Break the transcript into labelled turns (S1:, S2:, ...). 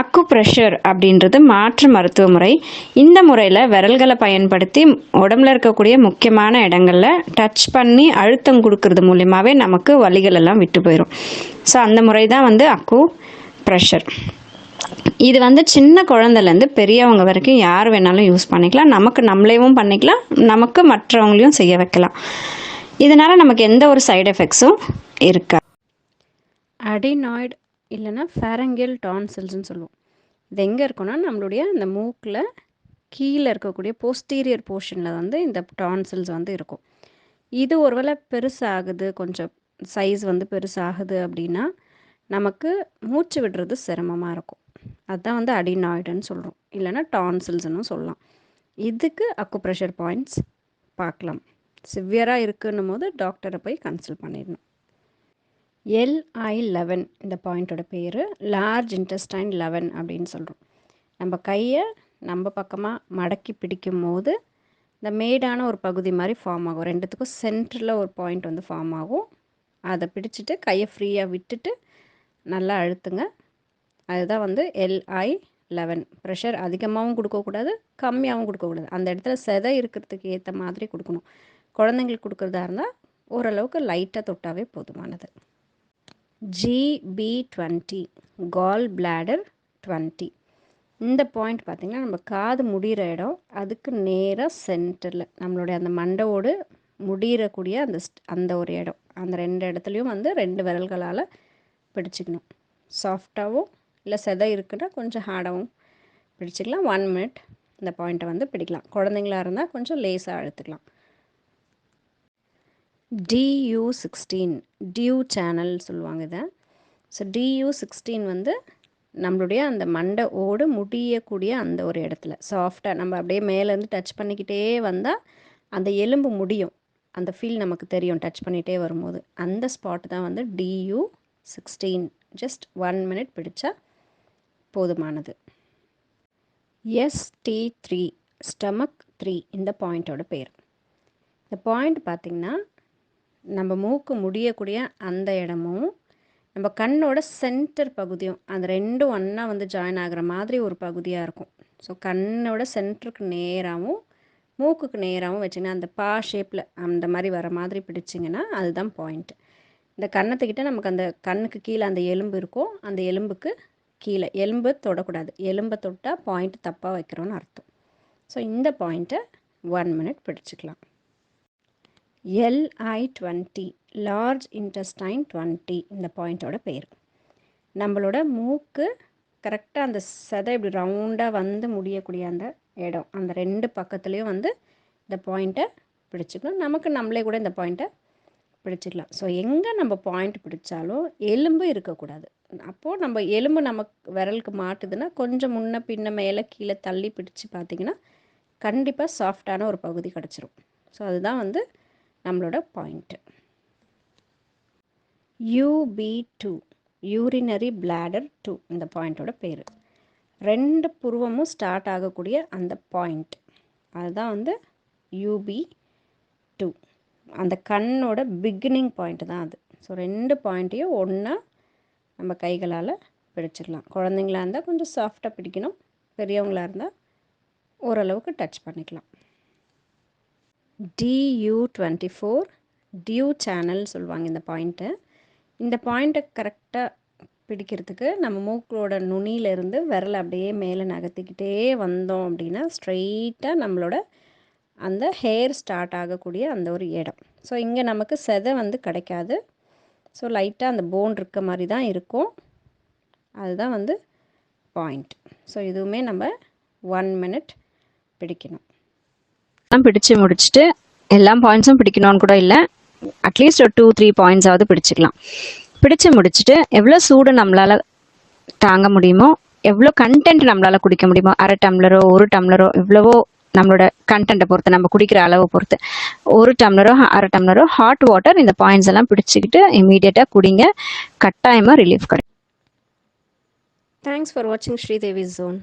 S1: அக்கு ப்ரெஷர் அப்படின்றது மாற்று மருத்துவ முறை. இந்த முறையில் விரல்களை பயன்படுத்தி உடம்புல இருக்கக்கூடிய முக்கியமான இடங்களில் டச் பண்ணி அழுத்தம் கொடுக்கறது மூலியமாகவே நமக்கு வலிகள் எல்லாம் விட்டு போயிடும் ஸோ அந்த முறை தான் வந்து அக்கு ப்ரெஷர் இது வந்து சின்ன குழந்தைலேருந்து பெரியவங்க வரைக்கும் யார் வேணாலும் யூஸ் பண்ணிக்கலாம். நமக்கு நம்மளேவும் பண்ணிக்கலாம். நமக்கு மற்றவங்களையும் செய்ய வைக்கலாம். இதனால் நமக்கு எந்த ஒரு சைடு எஃபெக்ட்ஸும் இருக்கா
S2: அடினாய்டு இல்லைன்னா ஃபேரங்கியல் டான்சில்ஸ்னு சொல்லுவோம். இது எங்கே இருக்குன்னா நம்மளுடைய இந்த மூக்கில் கீழே இருக்கக்கூடிய போஸ்டீரியர் போர்ஷனில் வந்து இந்த டான்சில்ஸ் வந்து இருக்கும். இது ஒருவேளை பெருசாகுது கொஞ்சம் சைஸ் வந்து பெருசாகுது அப்படின்னா நமக்கு மூச்சு விடுறது சிரமமாக இருக்கும். அதுதான் வந்து அடினாய்டுன்னு சொல்கிறோம் இல்லைன்னா டான்சில்ஸ்னு சொல்லலாம். இதுக்கு அக்குப்ரெஷர் பாயிண்ட்ஸ் பார்க்கலாம். சிவியராக இருக்குன்னும் போது டாக்டரை போய் கன்சல்ட் பண்ணிடணும். எல்ஐ லெவன் இந்த பாயிண்ட்டோட பேர் லார்ஜ் இன்டெஸ்டைன் லெவன் அப்படின்னு சொல்கிறோம் நம்ம கையை நம்ம பக்கமாக மடக்கி பிடிக்கும் போது இந்த மேடான ஒரு பகுதி மாதிரி ஃபார்ம் ஆகும். ரெண்டுத்துக்கும் சென்டரில் ஒரு பாயிண்ட் வந்து ஃபார்ம் ஆகும். அதை பிடிச்சிட்டு கையை ஃப்ரீயாக விட்டுட்டு நல்லா அழுத்துங்க. அதுதான் வந்து எல்ஐ லெவன் ப்ரெஷர் அதிகமாகவும் கொடுக்கக்கூடாது கம்மியாகவும் கொடுக்கக்கூடாது அந்த இடத்துல செதை இருக்கிறதுக்கு ஏற்ற மாதிரி கொடுக்கணும். குழந்தைங்களுக்கு கொடுக்குறதா இருந்தால் ஓரளவுக்கு லைட்டாக தொட்டாவே போதுமானது. GB twenty gall bladder twenty இந்த பாயிண்ட் பார்த்திங்கன்னா நம்ம காது முடிகிற இடம் அதுக்கு நேராக சென்டரில் நம்மளுடைய அந்த மண்டவோடு முடிகிறக்கூடிய அந்த அந்த ஒரு இடம். அந்த ரெண்டு இடத்துலையும் வந்து ரெண்டு விரல்களால் பிடிச்சிக்கணும். சாஃப்டாகவும் இல்லை செதை இருக்குன்னா கொஞ்சம் ஹார்டாகவும் பிடிச்சிக்கலாம். ஒன் மினிட் இந்த பாயிண்ட்டை வந்து பிடிக்கலாம். குழந்தைங்களா இருந்தால் கொஞ்சம் லேஸாக அழுத்துக்கலாம். டியூ சிக்ஸ்டீன் டியூ சேனல் சொல்லுவாங்க இதை. ஸோ டியூ சிக்ஸ்டீன் வந்து நம்மளுடைய அந்த மண்டை ஓடு முடியக்கூடிய அந்த ஒரு இடத்துல. சாஃப்டாக நம்ம அப்படியே மேலேருந்து டச் பண்ணிக்கிட்டே வந்தால் அந்த எலும்பு முடியும். அந்த ஃபீல் நமக்கு தெரியும் டச் பண்ணிகிட்டே வரும்போது. அந்த ஸ்பாட் தான் வந்து DU sixteen just one minute பிடிச்சா போதுமானது. எஸ்டி த்ரீ ஸ்டமக் த்ரீ இந்த பாயிண்ட்டோட பேர். இந்த பாயிண்ட் பார்த்திங்கன்னா நம்ம மூக்கு முடியக்கூடிய அந்த இடமும் நம்ம கண்ணோட சென்டர் பகுதியும் அந்த ரெண்டும் ஒன்றா வந்து ஜாயின் ஆகிற மாதிரி ஒரு பகுதியாக இருக்கும். ஸோ கண்ணோட சென்டருக்கு நேராகவும் மூக்குக்கு நேராகவும் வச்சிங்கன்னா அந்த பா ஷேப்பில் அந்த மாதிரி வர மாதிரி பிடிச்சிங்கன்னா அதுதான் பாயிண்ட் இந்த கண்ணத்துக்கிட்ட நமக்கு அந்த கண்ணுக்கு கீழே அந்த எலும்பு இருக்கும் அந்த எலும்புக்கு கீழே. எலும்பு தொடக்கூடாது. எலும்பை தொட்டால் பாயிண்ட் தப்பாக வைக்கிறோன்னு அர்த்தம். ஸோ இந்த பாயிண்ட்டை ஒன் மினிட் பிடிச்சிக்கலாம். LI twenty large intestine twenty இந்த பாயிண்ட்டோட பேர். நம்மளோட மூக்கு கரெக்டாக அந்த செதை இப்படி ரவுண்டாக வந்து முடியக்கூடிய அந்த இடம் அந்த ரெண்டு பக்கத்துலேயும் வந்து இந்த பாயிண்ட்டை பிடிச்சிக்கணும். நமக்கு நம்மளே கூட இந்த பாயிண்ட்டை பிடிச்சிக்கலாம் ஸோ எங்கே நம்ம பாயிண்ட் பிடிச்சாலும் எலும்பு இருக்கக்கூடாது. அப்போது நம்ம எலும்பு நமக்கு விரலுக்கு மாட்டுதுன்னா கொஞ்சம் முன்ன பின்ன மேலே கீழே தள்ளி பிடிச்சி பார்த்திங்கன்னா கண்டிப்பாக சாஃப்டான ஒரு பகுதி கிடச்சிரும். ஸோ அதுதான் வந்து நம்மளோட point UB two urinary bladder two இந்த பாயிண்ட்டோட பேர். ரெண்டு புருவமும் ஸ்டார்ட் ஆகக்கூடிய அந்த பாயிண்ட் அதுதான் வந்து யூபி டூ அந்த கண்ணோட பிகினிங் பாயிண்ட் தான் அது. ஸோ ரெண்டு பாயிண்ட்டையும் ஒன்றா நம்ம கைகளால் பிடிச்சிக்கலாம் குழந்தைங்களா இருந்தால் கொஞ்சம் சாஃப்டாக பிடிக்கணும். பெரியவங்களாக இருந்தால் ஓரளவுக்கு டச் பண்ணிக்கலாம். Due twenty four due channel சொல்லுவாங்க இந்த பாயிண்ட்டை இந்த பாயிண்ட்டை கரெக்டாக பிடிக்கிறதுக்கு நம்ம மூக்கோட நுனியிலேருந்து விரல் அப்படியே மேலே நகர்த்திக்கிட்டே வந்தோம் அப்படின்னா ஸ்ட்ரெயிட்டாக நம்மளோட அந்த ஹேர் ஸ்டார்ட் ஆகக்கூடிய அந்த ஒரு இடம். ஸோ இங்கே நமக்கு செதை வந்து கிடைக்காது. ஸோ லைட்டாக அந்த போன் இருக்க மாதிரி தான் இருக்கும். அதுதான் வந்து பாயிண்ட் ஸோ இதுவுமே நம்ம ஒன் மினிட் பிடிக்கணும்.
S1: பிடிச்சு முடிச்சுட்டு எல்லா பாயிண்ட்ஸும் பிடிக்கணும்னு கூட இல்லை. அட்லீஸ்ட் ஒரு டூ த்ரீ பாயிண்ட்ஸாவது பிடிச்சிக்கலாம். பிடிச்சு முடிச்சுட்டு எவ்வளோ சூடு நம்மளால் தாங்க முடியுமோ எவ்வளோ கண்டென்ட் நம்மளால் குடிக்க முடியுமோ அரை டம்ளரோ ஒரு டம்ளரோ எவ்வளவோ நம்மளோட கண்டென்ட்டை பொறுத்து நம்ம குடிக்கிற அளவை பொறுத்து ஒரு டம்ளரோ அரை டம்ளரோ ஹாட் வாட்டர் இந்த பாயிண்ட்ஸ் எல்லாம் பிடிச்சிக்கிட்டு இமீடியட்டாக குடிங்க. கட்டாயமாக ரிலீஃப் கிடைக்கும்.
S2: தேங்க்ஸ் ஃபார் வாட்சிங் ஸ்ரீதேவி ஜோன்